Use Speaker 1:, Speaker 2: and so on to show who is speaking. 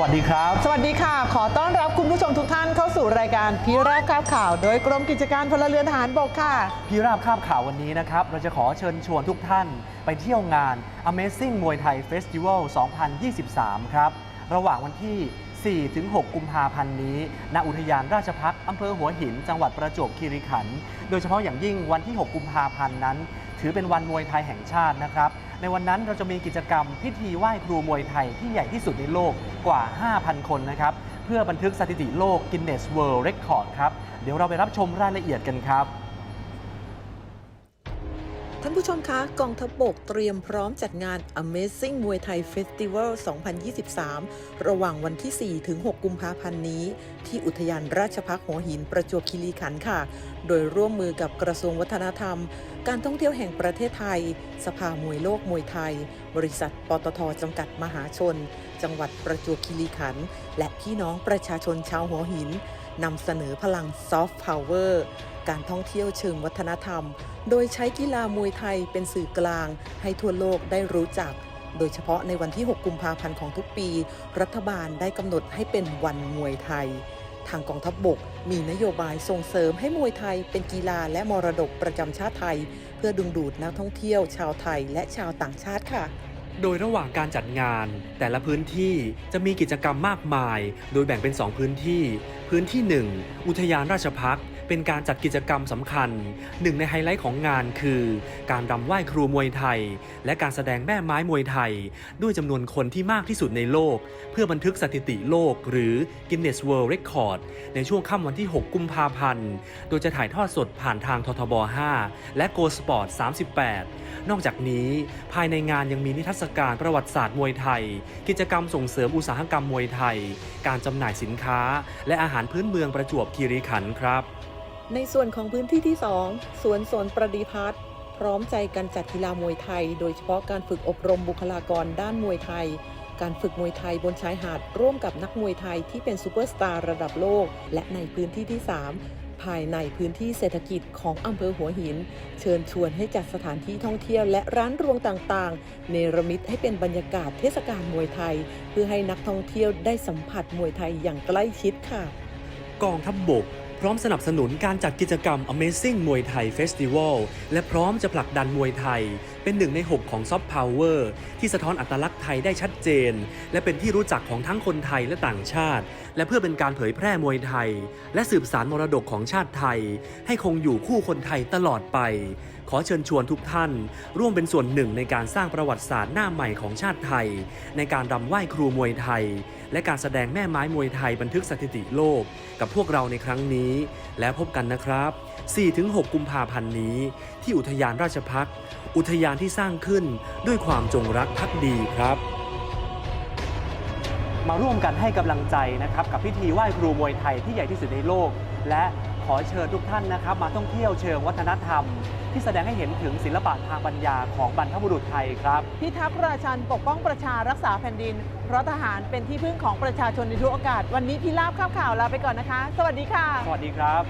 Speaker 1: วัสดีครับ
Speaker 2: สวัสดีค่ะ ขอต้อนรับคุณผู้ชมทุกท่านเข้าสู่รายการพิราบข่าวข่าว โดยกรมกิจการพลเรือนทหารบกค่ะ
Speaker 1: พี่ราบคาบข่าววันนี้นะครับ เราจะขอเชิญชวนทุกท่านไปเที่ยวงาน Amazing มวยไทย Festival 2023 ครับ ระหว่างวันที่ 4-6 กุมภาพันธ์นี้ ณ อุทยานราชพักษ์อำเภอหัวหิน จังหวัดประจวบคีรีขันธ์ โดยเฉพาะอย่างยิ่งวันที่ 6 กุมภาพันธ์นั้น ถือเป็นวันมวยไทยแห่งชาตินะครับ ในวันนั้นเราจะมีกิจกรรมพิธีไหว้ครูมวยไทยที่ใหญ่ที่สุดในโลกกว่า 5,000 คนนะครับ เพื่อบันทึกสถิติโลก Guinness World Record ครับ เดี๋ยวเราไปรับชมรายละเอียดกันครับา
Speaker 3: นผู้ชมคะกองทัพบกเตรียมพร้อมจัดงาน Amazing มวยไทย Festival 2023 ระหว่างวันที่ 4 ถึง 6 กุมภาพันธ์นี้ ที่อุทยานราชพักหัวหินประจวบคีรีขันธ์ค่ะ โดยร่วมมือกับกระทรวงวัฒนธรรม การท่องเที่ยวแห่งประเทศไทย สภามวยโลกมวยไทย บริษัทปตทจำกัดมหาชน จังหวัดประจวบคีรีขันธ์และพี่น้องประชาชนชาวหัวหิน นำเสนอพลังซอฟต์พาวเวอร์การท่องเที่ยวเชิงวัฒนธรรม โดยใช้กีฬามวยไทยเป็นสื่อกลาง ให้ทั่วโลกได้รู้จัก โดยเฉพาะในวันที่ 6 กุมภาพันธ์ของทุกปี รัฐบาลได้กำหนดให้เป็นวันมวยไทย ทางกองทัพบบก มีนโยบายส่งเสริมให้มวยไทยเป็นกีฬาและมรดกประจำชาติไทย เพื่อดึงดูดนักท่องเที่ยวชาวไทยและชาวต่างชาติค่ะ
Speaker 1: โดยระหว่างการจัดงาน แต่ละพื้นที่จะมีกิจกรรมมากมาย โดยแบ่งเป็น 2 พื้นที่ พื้นที่ 1 อุทยานราชพักษ์ เป็นการจัดกิจกรรมสำคัญ หนึ่งในไฮไลท์ของงานคือ การรำไหว้ครูมวยไทย และการแสดงแม่ไม้มวยไทย ด้วยจำนวนคนที่มากที่สุดในโลก เพื่อบันทึกสถิติโลกหรือ Guinness World Record ในช่วงค่ำวันที่ 6 กุมภาพันธ์ โดยจะถ่ายทอดสดผ่านทางททบ 5 และ Go Sport 38 นอกจากนี้ภายในงานยังมีนิทรรศการประวัติศาสตร์มวยไทย กิจกรรมส่งเสริมอุตสาหกรรมมวยไทย การจำหน่ายสินค้า และอาหารพื้นเมืองประจวบคีรีขันธ์ครับ
Speaker 3: ในส่วนของพื้นที่ที่ 2 สวนสนประดิพัฒน์พร้อมใจกันจัดกีฬามวยไทย โดยเฉพาะการฝึกอบรมบุคลากรด้านมวยไทย การฝึกมวยไทยบนชายหาด ร่วมกับนักมวยไทยที่เป็นซูเปอร์สตาร์ระดับโลก และในพื้นที่ที่ 3 ภายในพื้นที่เศรษฐกิจของอำเภอหัวหิน เชิญชวนให้จัดสถานที่ท่องเที่ยวและร้านรวงต่างๆ เนรมิตให้เป็นบรรยากาศเทศกาลมวยไทย เพื่อให้นักท่องเที่ยวได้สัมผัสมวยไทยอย่างใกล้ชิดค่ะ
Speaker 1: กองทัพบบก พร้อมสนับสนุนการจัดกิจกรรม Amazing มวยไทย Festival และพร้อมจะผลักดันมวยไทย เป็นหนึ่งใน 6 ของซอฟต์พาวเวอร์ที่สะท้อนอัตลักษณ์ไทยได้ชัดเจน และเป็นที่รู้จักของทั้งคนไทยและต่างชาติ และเพื่อเป็นการเผยแพร่มวยไทย และสืบสารมรดกของชาติไทย ให้คงอยู่คู่คนไทยตลอดไป ขอเชิญชวนทุกท่าน ร่วมเป็นส่วนหนึ่งในการสร้างประวัติศาสตร์หน้าใหม่ของชาติไทย ในการรำไหว้ครูมวยไทย และการแสดงแม่ไม้มวยไทยบันทึกสถิติโลก กับพวกเราในครั้งนี้ แล้วพบกันนะครับ 4-6 กุมภาพันธ์นี้ ที่อุทยานราชพักษ์อุทยานที่สร้างขึ้นด้วยความจงรักภักดีครับ มาร่วมกันให้กำลังใจนะครับกับพิธีไหว้ครูมวยไทยที่ใหญ่ที่สุดในโลก และ ขอเชิญทุกท่านนะครับ มาท่องเที่ยวเชิงวัฒนธรรม ที่แสดงให้เห็นถึงศิลปะทางปัญญาของบรรพบุรุษไทยครับ
Speaker 2: พิทักษ์ราชันปกป้องประชารักษาแผ่นดิน เพราะทหารเป็นที่พึ่งของประชาชนในทุกโอกาส วันนี้พิราบข่าวข่าวลาไปก่อนนะคะ สวัสดีค่ะ
Speaker 1: สวัสดีครับ